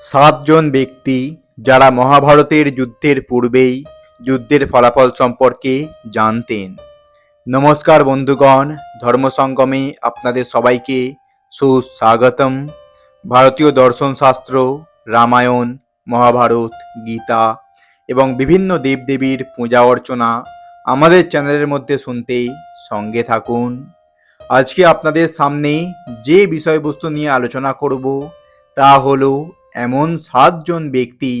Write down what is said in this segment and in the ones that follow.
সাতজন ব্যক্তি যারা মহাভারতের যুদ্ধের পূর্বেই যুদ্ধের ফলাফল সম্পর্কে জানতেন। নমস্কার বন্ধুগণ, ধর্মসঙ্গমে আপনাদের সবাইকে সুস্বাগতম। ভারতীয় দর্শনশাস্ত্র, রামায়ণ, মহাভারত, গীতা এবং বিভিন্ন দেবদেবীর পূজা অর্চনা আমাদের চ্যানেলের মধ্যে শুনতে সঙ্গে থাকুন। আজকে আপনাদের সামনে যে বিষয়বস্তু নিয়ে আলোচনা করব তা হলো এমন সাতজন ব্যক্তি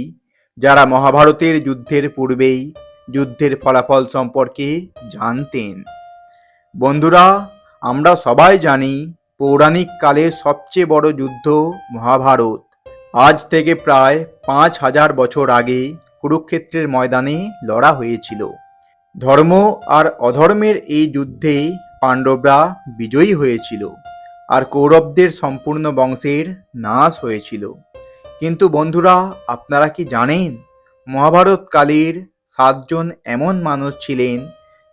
যারা মহাভারতের যুদ্ধের পূর্বেই যুদ্ধের ফলাফল সম্পর্কে জানতেন। বন্ধুরা, আমরা সবাই জানি পৌরাণিক কালে সবচেয়ে বড় যুদ্ধ মহাভারত। আজ থেকে প্রায় পাঁচ হাজার বছর আগে কুরুক্ষেত্রের ময়দানে লড়া হয়েছিল। ধর্ম আর অধর্মের এই যুদ্ধে পাণ্ডবরা বিজয়ী হয়েছিল আর কৌরবদের সম্পূর্ণ বংশের নাশ হয়েছিল। কিন্তু বন্ধুরা, আপনারা কি জানেন মহাভারতকালের সাতজন এমন মানুষ ছিলেন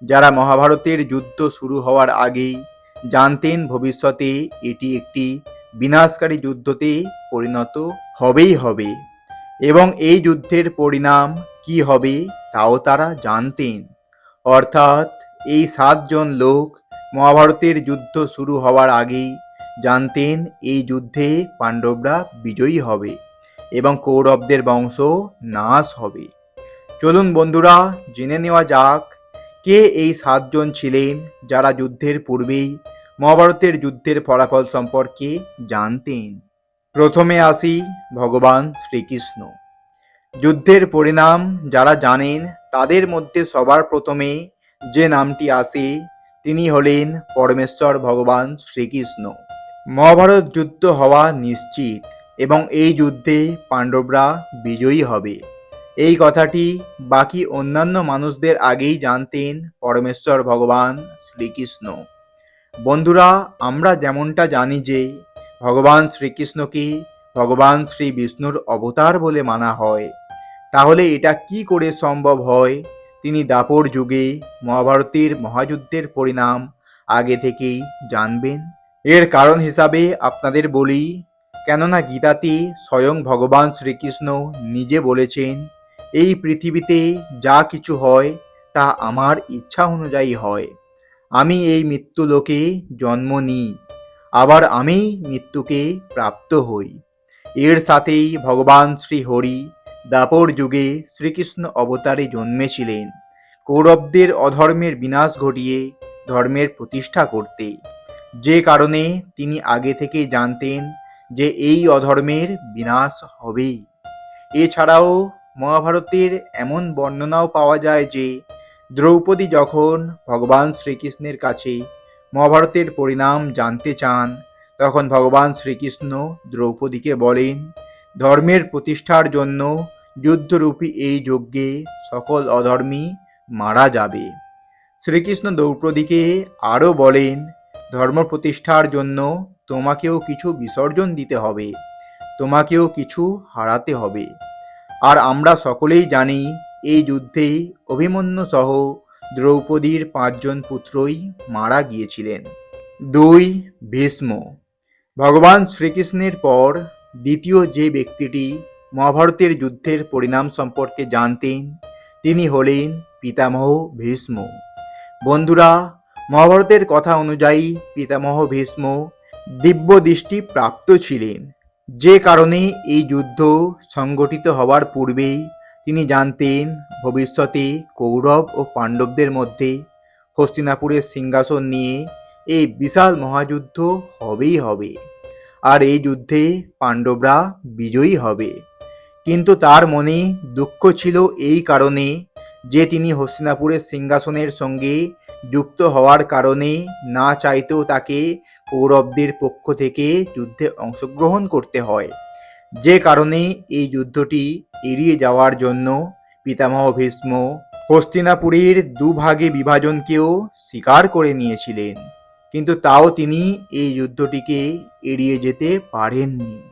যারা মহাভারতের যুদ্ধ শুরু হওয়ার আগেই জানতেন ভবিষ্যতে এটি একটি বিনাশকারী যুদ্ধতে পরিণত হবেই হবে এবং এই যুদ্ধের পরিণাম কি হবে তাও তারা জানতেন। অর্থাৎ এই সাতজন লোক মহাভারতের যুদ্ধ শুরু হওয়ার আগেই জানতেন এই যুদ্ধে পাণ্ডবরা বিজয়ী হবে। এবং কৌরবদের বংশ নাশ হবে। চলুন বন্ধুরা, জেনে নেওয়া যাক, কে এই সাতজন ছিলেন যারা যুদ্ধের পূর্বেই মহাভারতের যুদ্ধের ফলাফল সম্পর্কে জানতেন? প্রথমে আসি ভগবান শ্রীকৃষ্ণ। যুদ্ধের পরিণাম যারা জানেন, তাদের মধ্যে সবার প্রথমে যে নামটি আসে, তিনি হলেন পরমেশ্বর ভগবান শ্রীকৃষ্ণ। মহাভারত যুদ্ধ হওয়া নিশ্চিত। এবং এই যুদ্ধে পাণ্ডবরা বিজয়ী হবে। এই কথাটি বাকি অন্যান্য মানুষদের আগেই জানতেন পরমেশ্বর ভগবান শ্রীকৃষ্ণ। বন্ধুরা, আমরা যেমনটা জানি যে ভগবান শ্রীকৃষ্ণকে ভগবান শ্রী বিষ্ণুর অবতার বলে মানা হয়, তাহলে এটা কি করে সম্ভব হয়? তিনি দাপর যুগে মহাভারতের মহাযুদ্ধের পরিণাম আগে থেকেই জানবেন। এর কারণ হিসাবে আপনাদের বলি কেননা গীতাতে স্বয়ং ভগবান শ্রীকৃষ্ণ নিজে বলেছেন, এই পৃথিবীতে যা কিছু হয়, তা আমার ইচ্ছা অনুযায়ী হয়। আমি এই মৃত্যু লোকে জন্ম নিই, আবার আমি মৃত্যুকে প্রাপ্ত হই। এর সাথেই ভগবান শ্রী হরি দাপর যুগে শ্রীকৃষ্ণ অবতারে জন্মেছিলেন। কৌরবদের অধর্মের বিনাশ ঘটিয়ে ধর্মের প্রতিষ্ঠা করতে। যে কারণে তিনি আগে থেকেই জানতেন যে এই অধর্মের বিনাশ হবেই। এছাড়াও মহাভারতের এমন বর্ণনাও পাওয়া যায় যে, দ্রৌপদী যখন ভগবান শ্রীকৃষ্ণের কাছে মহাভারতের পরিণাম জানতে চান, তখন ভগবান শ্রীকৃষ্ণ দ্রৌপদীকে বলেন, ধর্মের প্রতিষ্ঠার জন্য যুদ্ধরূপী এই যজ্ঞে সকল অধর্মী মারা যাবে। শ্রীকৃষ্ণ দ্রৌপদীকে আরও বলেন, ধর্ম প্রতিষ্ঠার জন্য তোমাকেও কিছু বিসর্জন দিতে হবে, তোমাকেও কিছু হারাতে হবে। আর আমরা সকলেই জানি, এই যুদ্ধে অভিমন্যু সহ দ্রৌপদীর পাঁচজন পুত্রই মারা গিয়েছিলেন। দুই, ভীষ্ম। ভগবান শ্রীকৃষ্ণের পর দ্বিতীয় যে ব্যক্তিটি মহাভারতের যুদ্ধের পরিণাম সম্পর্কে জানতেন, তিনি হলেন পিতামহ ভীষ্ম। বন্ধুরা, মহাভারতের কথা অনুযায়ী পিতামহ ভীষ্ম দিব্য দৃষ্টি প্রাপ্ত ছিলেন। যে কারণে এই যুদ্ধ সংগঠিত হওয়ার পূর্বেই তিনি জানতেন, ভবিষ্যতে কৌরব ও পাণ্ডবদের মধ্যে হস্তিনাপুরের সিংহাসন নিয়ে এই বিশাল মহাযুদ্ধ হবেই হবে, আর এই যুদ্ধে পাণ্ডবরা বিজয়ী হবে। কিন্তু তার মনে দুঃখ ছিল এই কারণে যে তিনি হস্তিনাপুরের সিংহাসনের সঙ্গে যুক্ত হওয়ার কারণে না চাইতেও তাকে কৌরবদের পক্ষ থেকে যুদ্ধে অংশগ্রহণ করতে হয়। যে কারণে এই যুদ্ধটি এড়িয়ে যাওয়ার জন্য পিতামহ ভীষ্ম হস্তিনাপুরের দুভাগে বিভাজনকেও স্বীকার করে নিয়েছিলেন। কিন্তু তাও তিনি এই যুদ্ধটিকে এড়িয়ে যেতে পারেননি।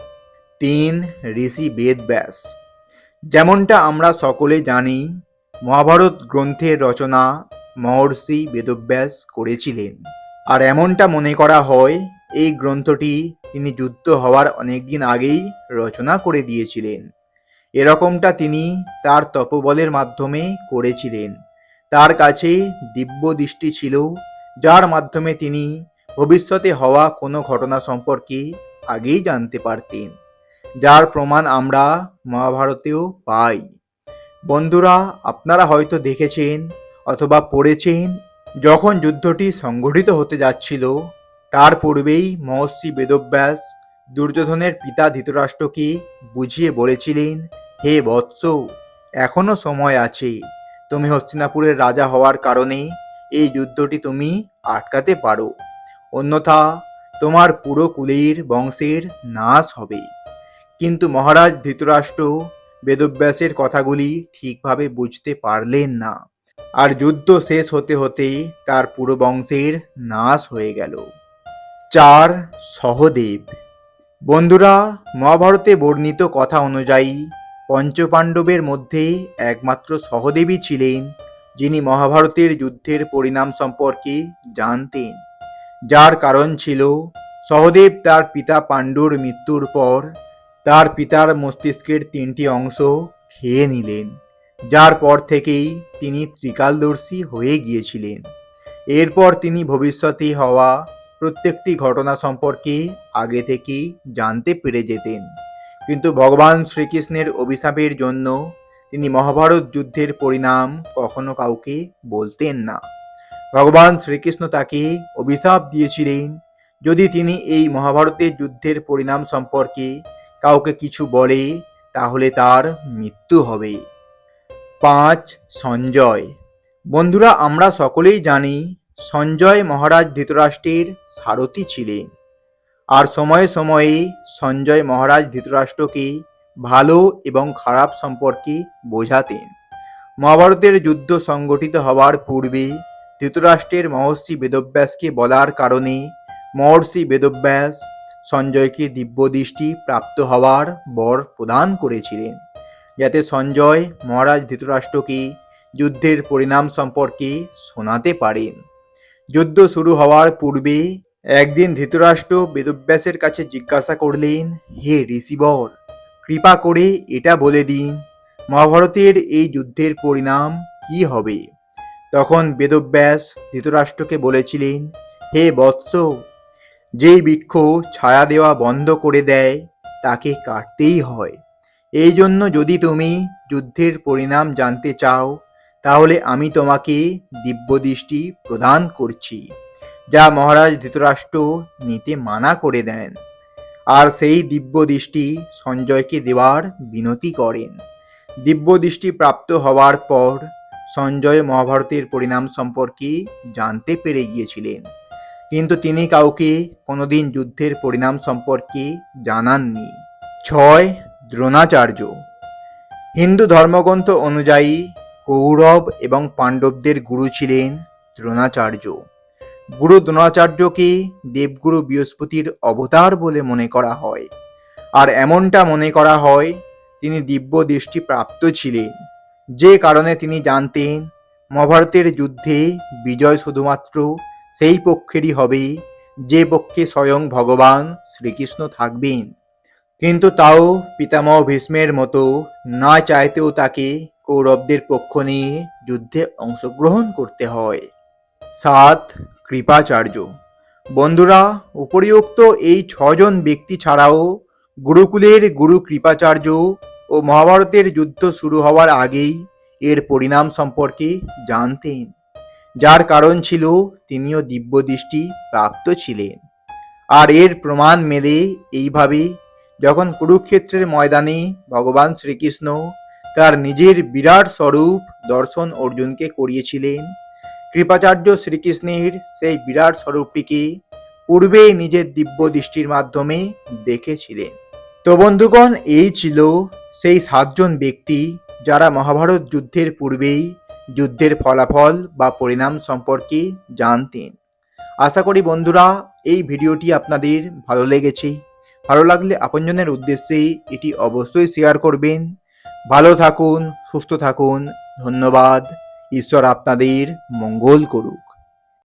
তিন ঋষি বেদব্যাস যেমনটা আমরা সকলে জানি মহাভারত গ্রন্থের রচনা মহর্ষি বেদব্যাস করেছিলেন। আর এমনটা মনে করা হয়, এই গ্রন্থটি তিনি যুদ্ধ হওয়ার অনেকদিন আগেই রচনা করে দিয়েছিলেন। এরকমটা তিনি তার তপবলের মাধ্যমে করেছিলেন। তার কাছে দিব্য দৃষ্টি ছিল, যার মাধ্যমে তিনি ভবিষ্যতে হওয়া কোনো ঘটনা সম্পর্কে আগেই জানতে পারতেন। যার প্রমাণ আমরা মহাভারতেও পাই। বন্ধুরা, আপনারা হয়তো দেখেছেন অথবা পড়েছেন, যখন যুদ্ধটি সংগঠিত হতে যাচ্ছিল, তার পূর্বেই মহর্ষি বেদব্যাস দুর্যোধনের পিতা ধৃতরাষ্ট্রকে বুঝিয়ে বলেছিলেন, হে বৎস এখনও সময় আছে। তুমি হস্তিনাপুরের রাজা হওয়ার কারণে এই যুদ্ধটি তুমি আটকাতে পারো। অন্যথা, তোমার পুরো কুলের বংশের নাশ হবে। কিন্তু মহারাজ ধৃতরাষ্ট্র বেদব্যাসের কথাগুলি ঠিকভাবে বুঝতে পারলেন না। আর যুদ্ধ শেষ হতে হতে তার পুরো বংশের নাশ হয়ে গেল। চার সহদেব। বন্ধুরা, মহাভারতে বর্ণিত কথা অনুযায়ী পঞ্চপাণ্ডবের মধ্যে একমাত্র সহদেবই ছিলেন, যিনি মহাভারতের যুদ্ধের পরিণাম সম্পর্কে জানতেন। যার কারণ ছিল, সহদেব তার পিতা পাণ্ডুর মৃত্যুর পর তার পিতার মস্তিষ্কের তিনটি অংশ খেয়ে নিলেন, যার পর থেকেই তিনি ত্রিকালদর্শী হয়ে গিয়েছিলেন। এরপর তিনি ভবিষ্যতে হওয়া প্রত্যেকটি ঘটনা সম্পর্কে আগে থেকেই জানতে পেরে যেতেন। কিন্তু ভগবান শ্রীকৃষ্ণের অভিশাপের জন্য তিনি মহাভারত যুদ্ধের পরিণাম কখনো কাউকে বলতেন না। ভগবান শ্রীকৃষ্ণ তাকে অভিশাপ দিয়েছিলেন। যদি তিনি এই মহাভারতের যুদ্ধের পরিণাম সম্পর্কে কাউকে কিছু বলে, তাহলে তার মৃত্যু হবে। পাঁচ, সঞ্জয়। বন্ধুরা, আমরা সকলেই জানি, সঞ্জয় মহারাজ ধৃতরাষ্ট্রের সারথি ছিলেন। আর সময়ে সময়ে সঞ্জয় মহারাজ ধৃতরাষ্ট্রকে ভালো এবং খারাপ সম্পর্কে বোঝাতেন। মহাভারতের যুদ্ধ সংগঠিত হওয়ার পূর্বে ধৃতরাষ্ট্রের মহর্ষি বেদব্যাসকে বলার কারণে মহর্ষি বেদব্যাস সঞ্জয়কে দিব্যদৃষ্টি প্রাপ্ত হওয়ার বর প্রদান করেছিলেন। যাতে সঞ্জয় মহারাজ ধৃতরাষ্ট্রকে যুদ্ধের পরিণাম সম্পর্কে শোনাতে পারেন। যুদ্ধ শুরু হওয়ার পূর্বে একদিন ধৃতরাষ্ট্র বেদব্যাসের কাছে জিজ্ঞাসা করলেন, হে ঋষিবর, কৃপা করে এটা বলে দিন, মহাভারতের এই যুদ্ধের পরিণাম কি হবে? তখন বেদব্যাস ধৃতরাষ্ট্রকে বলেছিলেন, হে বৎস যেই বৃক্ষ ছায়া দেওয়া বন্ধ করে দেয়, তাকে কাটতেই হয়। এই জন্য যদি তুমি যুদ্ধের পরিণাম জানতে চাও, তাহলে আমি তোমাকে দিব্যদৃষ্টি প্রদান করছি, যা মহারাজ ধৃতরাষ্ট্র নিতে মানা করে দেন। আর সেই দিব্য দৃষ্টি সঞ্জয়কে দেওয়ার বিনতি করেন। দিব্য দৃষ্টি প্রাপ্ত হওয়ার পর সঞ্জয় মহাভারতের পরিণাম সম্পর্কে জানতে পেরে গিয়েছিলেন। কিন্তু তিনি কাউকে কোনোদিন যুদ্ধের পরিণাম সম্পর্কে জানাননি। ছয়, দ্রোণাচার্য। হিন্দু ধর্মগ্রন্থ অনুযায়ী কৌরব এবং পাণ্ডবদের গুরু ছিলেন দ্রোণাচার্য। গুরু দ্রোণাচার্যকে দেবগুরু বৃহস্পতির অবতার বলে মনে করা হয়। আর এমনটা মনে করা হয়, তিনি দিব্য দৃষ্টি প্রাপ্ত ছিলেন। যে কারণে তিনি জানতেন, মহাভারতের যুদ্ধে বিজয় শুধুমাত্র সেই পক্ষেরই হবে যে পক্ষে স্বয়ং ভগবান শ্রীকৃষ্ণ থাকবেন। কিন্তু তাও পিতামহ ভীষ্মের মতো না চাইতেও তাকে কৌরবদের পক্ষ নিয়ে যুদ্ধে অংশগ্রহণ করতে হয়। সাত, কৃপাচার্য। বন্ধুরা, উপরিউক্ত এই ছজন ব্যক্তি ছাড়াও গুরুকুলের গুরু কৃপাচার্য ও মহাভারতের যুদ্ধ শুরু হওয়ার আগেই এর পরিণাম সম্পর্কে জানতেন। যার কারণ ছিল তিনিও দিব্যদৃষ্টি প্রাপ্ত ছিলেন। আর এর প্রমাণ মেলে এইভাবে যখন কুরুক্ষেত্রের ময়দানে ভগবান শ্রীকৃষ্ণ তার নিজের বিরাট স্বরূপ দর্শন অর্জুনকে করিয়েছিলেন, কৃপাচার্য শ্রীকৃষ্ণের সেই বিরাট স্বরূপটিকে পূর্বেই নিজের দিব্য দৃষ্টির মাধ্যমে দেখেছিলেন। তো বন্ধুগণ, এই ছিল সেই সাতজন ব্যক্তি যারা মহাভারত যুদ্ধের পূর্বেই যুদ্ধের ফলাফল বা পরিণাম সম্পর্কে জানতেন। আশা করি বন্ধুরা, এই ভিডিওটি আপনাদের ভালো লেগেছে। ভালো লাগলে আপনজনের উদ্দেশ্যে এটি অবশ্যই শেয়ার করবেন। ভালো থাকুন, সুস্থ থাকুন। ধন্যবাদ। ঈশ্বর আপনাদের মঙ্গল করুক।